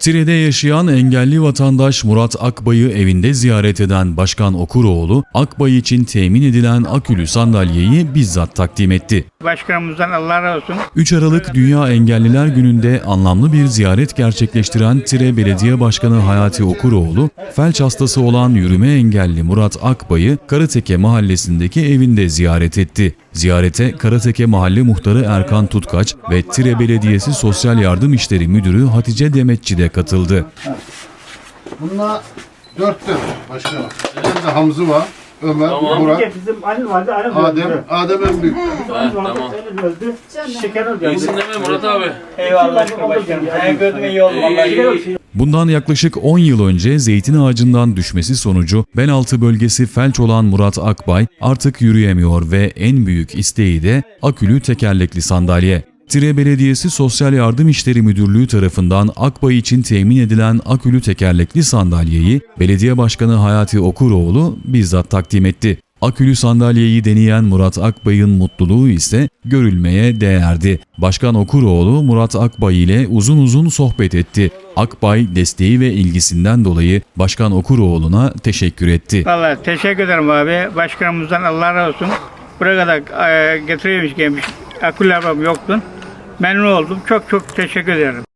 Tire'de yaşayan engelli vatandaş Murat Akbay'ı evinde ziyaret eden Başkan Okuroğlu, Akbay için temin edilen akülü sandalyeyi bizzat takdim etti. Başkanımızdan Allah razı olsun. 3 Aralık Dünya Engelliler Günü'nde anlamlı bir ziyaret gerçekleştiren Tire Belediye Başkanı Hayati Okuroğlu, felç hastası olan yürüme engelli Murat Akbay'ı Karateke mahallesindeki evinde ziyaret etti. Ziyarete Karateke Mahalle Muhtarı Erkan Tutkaç ve Tire Belediyesi Sosyal Yardım İşleri Müdürü Hatice Demetçi de katıldı. Bunlar dörttür başkanım. Bir de Hamzı var. Ömer, Murat, Bizim Ali vardı, Ali Adem, Adem en büyük. tamam. öldü. Şeker öldü. İyisin değil mi Murat abi? Eyvallah başkanım. Her gördüğüm iyi oldu vallahi. Bundan yaklaşık 10 yıl önce zeytin ağacından düşmesi sonucu bel altı bölgesi felç olan Murat Akbay artık yürüyemiyor ve en büyük isteği de akülü tekerlekli sandalye. Tire Belediyesi Sosyal Yardım İşleri Müdürlüğü tarafından Akbay için temin edilen akülü tekerlekli sandalyeyi Belediye Başkanı Hayati Okuroğlu bizzat takdim etti. Akülü sandalyeyi deneyen Murat Akbay'ın mutluluğu ise görülmeye değerdi. Başkan Okuroğlu Murat Akbay ile uzun uzun sohbet etti. Akbay desteği ve ilgisinden dolayı Başkan Okuroğlu'na teşekkür etti. Vallahi teşekkür ederim abi. Başkanımızdan Allah razı olsun. Buraya kadar e, getiriyormuş gelmiş. Akülü arabam yoktu. Memnun oldum. Çok çok teşekkür ederim.